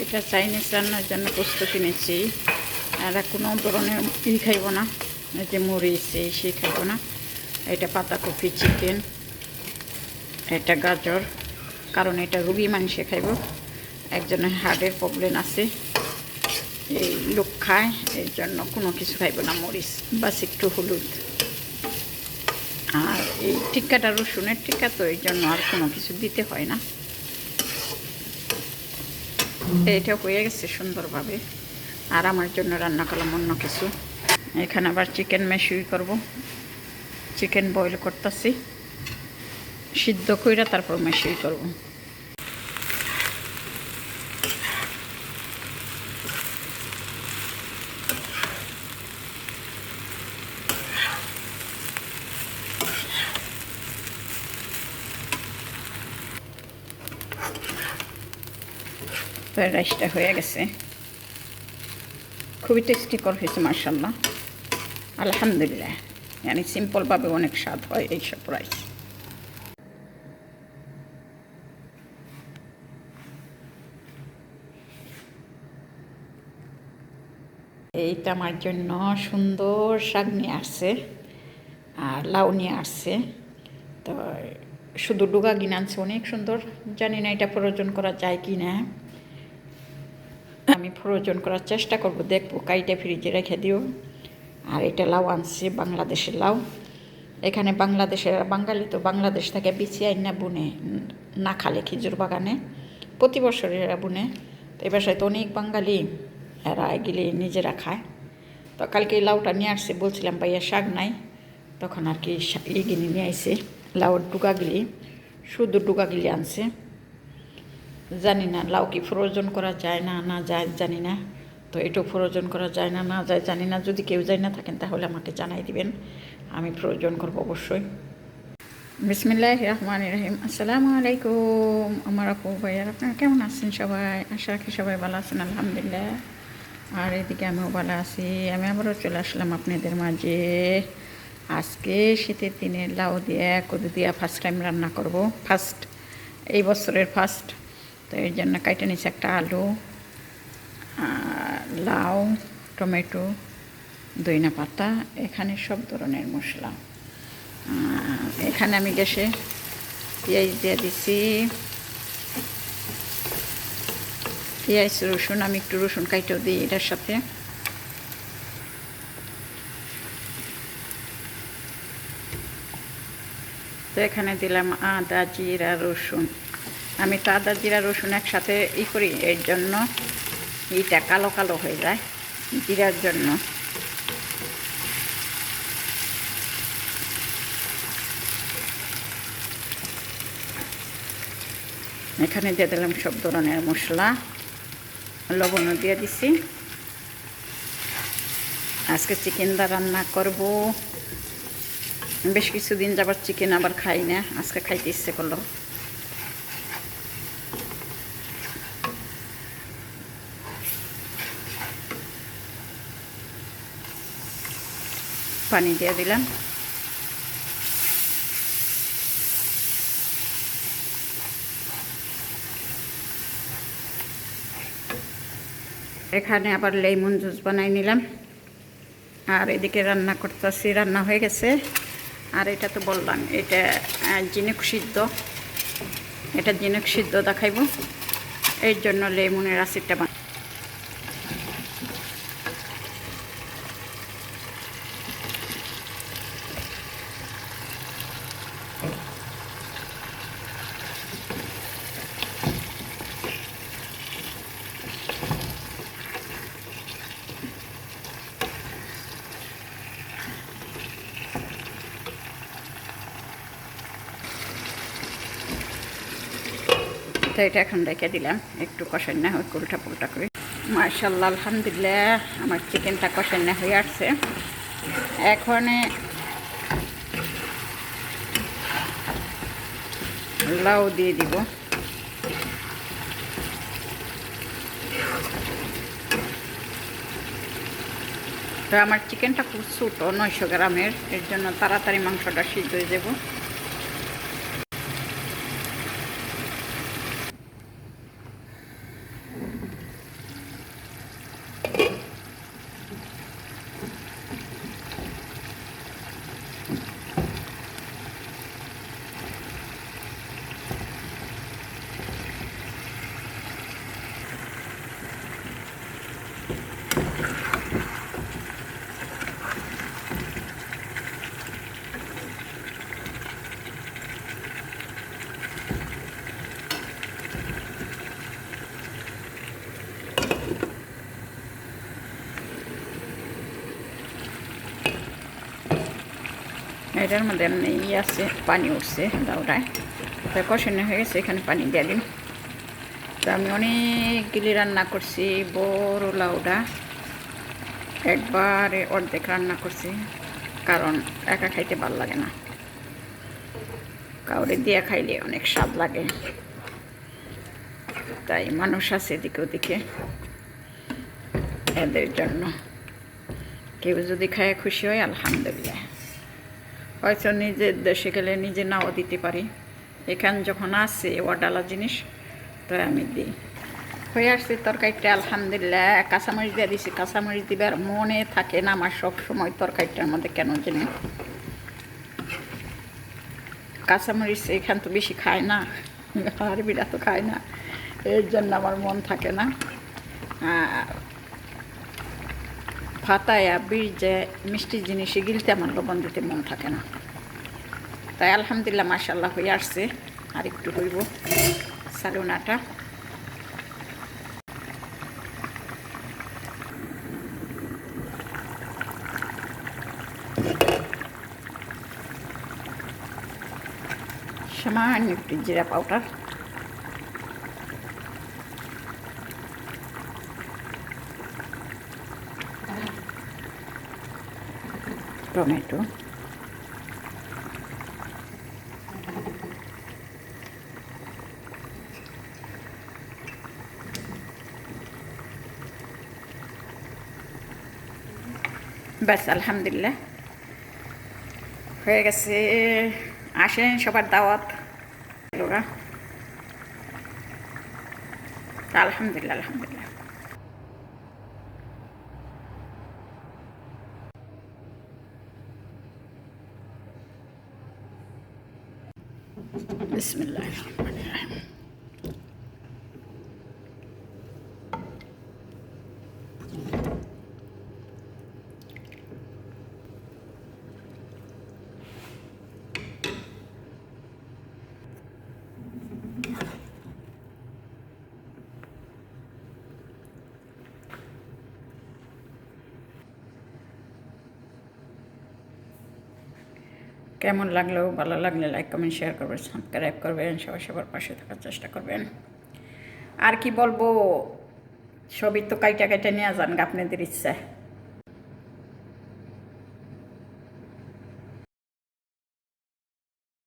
এটা চাইনিজ রান্নার জন্য প্রস্তুতি কিনেছি আর কোনো ধরনের ই খাইব না। এই যে মরিচ, এই সে খাইব না। এটা পাতাকপি চিকেন এটা গাজর, কারণ এটা রুগী মানুষে খাইব। একজনের হার্টের প্রবলেম আছে। এই লোক খায় এর জন্য কোনো কিছু খাইব না, মরিচ, বাস একটু হলুদ। আর এই টিক্কাটা রসুনের টিক্কা, তো এই জন্য আর কোনো কিছু দিতে হয় না। এটা হয়ে গেছে সুন্দরভাবে। আর আমার জন্য রান্না করলাম অন্য কিছু। এখানে আবার চিকেন মেশুই করব। চিকেন বয়েল করতেছি। সিদ্ধ কইরা তারপর মেশুই করব। রাইসটা হয়ে গেছে। খুবই টেস্টিকর হয়েছে মার্শাল্লাহ আলহামদুলিল্লাহ। মানে সিম্পলভাবে অনেক স্বাদ হয় এইসব রাইস এইটা আমার জন্য সুন্দর শাক নিয়ে আসছে, আর লাউ নিয়ে আসছে। তো শুধু ডুগা কিনে আনছে, অনেক সুন্দর। জানি না এটা প্রয়োজন করা যায় কি না। আমি প্রয়োজন করার চেষ্টা করব, দেখব, কাইটা ফ্রিজে রেখে দিও। আর এটা লাউ আনছে, বাংলাদেশের লাউ। এখানে বাংলাদেশের বাঙালি তো বাংলাদেশ থেকে বিছিয়ে আইন না বুনে, না খালে খেজুর বাগানে। প্রতি বছর এরা বুনে। তো এবার তো অনেক বাঙালি এরা এগুলি নিজেরা খায়। তো কালকে লাউটা নিয়ে আসছে, বলছিলাম ভাইয়া শাক নাই। তখন আর কি এগিনি নিয়ে আসছে লাউর ডুকাগুলি শুধু ডুকাগুলি আনছে। জানি না, লাউ কি ফ্রোজন করা যায় না না যায়, জানি না। তো এটাও ফ্রোজন করা যায় না না যায়, জানি না। যদি কেউ যায় না থাকেন, তাহলে আমাকে জানাই দিবেন। আমি ফ্রোজন করব অবশ্যই। বিসমিল্লাহ রহমান রহিম। আসসালামু আলাইকুম, আমার আপু ভাইয়ার। আপনারা কেমন আছেন সবাই? আশা রাখি সবাই ভালো আছেন, আলহামদুলিল্লাহ। আর এদিকে আমিও ভালো আছি। আমি আবারও চলে আসলাম আপনাদের মাঝে। আজকে শীতের দিনে লাউ দিয়ে, কদু দিয়া ফার্স্ট টাইম রান্না করব। ফার্স্ট এই বছরের ফার্স্ট তো এর জন্য কাইটে নিচ্ছে একটা আলু লাউ, টমেটো, দইনা পাতা, এখানে সব ধরনের মশলা। এখানে আমি গ্যাসে পেঁয়াজ দিয়ে দিছি। পেঁয়াজ, রসুন, আমি একটু রসুন কাইটেও দিই এটার সাথে। তো এখানে দিলাম আদা, জিরা, রসুন। আমি তো আদা, জিরা, রসুন একসাথে ই করি, এর জন্য এইটা কালো কালো হয়ে যায় জিরার জন্য। এখানে দিয়ে দিলাম সব ধরনের মশলা। লবণও দিয়ে দিছি। আজকে চিকেন দা রান্না করব। বেশ কিছুদিন যাবার চিকেন আবার খাই না, আজকে খাইতে ইচ্ছে করল। পানি দিয়ে দিলাম। এখানে আবার লেমন জুস বানাই নিলাম। আর এদিকে রান্না করতেছি, রান্না হয়ে গেছে। আর এটা তো বললাম, এটা জিনুক সিদ্ধ। এটা জিনুক সিদ্ধ দেখাইব। এর জন্য লেমনের আসিডটা বান তো এটা এখন রেখে দিলাম। একটু কষান্না হয় উল্টা পুল্টা করে। মার্শাল্লাহ আলহামদুলিল্লাহ, আমার চিকেনটা কষান্না হয়ে আসছে। এখন লাউ দিয়ে দিব। তো আমার চিকেনটা খুব ছোটো, নয়শো গ্রামের। এর জন্য তাড়াতাড়ি মাংসটা সিদ্ধ হয়ে যাব। এটার মধ্যে ইয়ে আছে, পানি উঠছে তো কষানো হয়ে গেছে, এখানে পানি দিয়ে দিন। তো আমি অনেকগুলি রান্না করছি, বড় লাউডা। একবারে অর্ধেক রান্না করছি, কারণ একা খাইতে ভালো লাগে না। কাউরে দিয়ে খাইলে অনেক স্বাদ লাগে। তাই মানুষ আছে এদিকে ওদিকে, এদের জন্য। কেউ যদি খায় খুশি হয়, আলহামদুলিল্লাহ। হয়তো নিজের দেশে গেলে নিজে নাও দিতে পারি। এখান যখন আসে ওয়াডালা জিনিস, তো আমি দিই। হয়ে আসছে তরকারিটা, আলহামদুলিল্লাহ। কাঁচামরিচ দিয়ে দিছি। কাঁচামরিচ দিবার মনে থাকে না আমার সব সময় তরকারিটার মধ্যে কেন জানি। কাঁচামরিচ এখান তো বেশি খায় না। আরবিরা তো খায় না। এর জন্য আমার মন থাকে না। ফাতায়া বীর্যে মিষ্টি জিনিসে গিলতে আমার লবণ দিতে মন থাকে না। তাই আলহামদুলিল্লাহ মাসাল্লাহ হয়ে আসছে। আর একটু হইব সালুনাটা। সামান্য একটু জিরা পাউডার। টমেটো। ব্যাস আলহামদুলিল্লাহ। হয়ে গেছে। আসেন সবার দাওয়াত। ওরা আলহামদুলিল্লাহ আলহামদুলিল্লাহ। बिसमीम কেমন লাগল? ভালো লাগলে লাইক কমেন্ট শেয়ার করবেন সাবস্ক্রাইব করবেন সবাই সবার পাশে থাকার চেষ্টা করবেন। আর কি বলব? ছবি তো কাইটা কাইটা নিয়ে যান আপনাদের ইচ্ছা।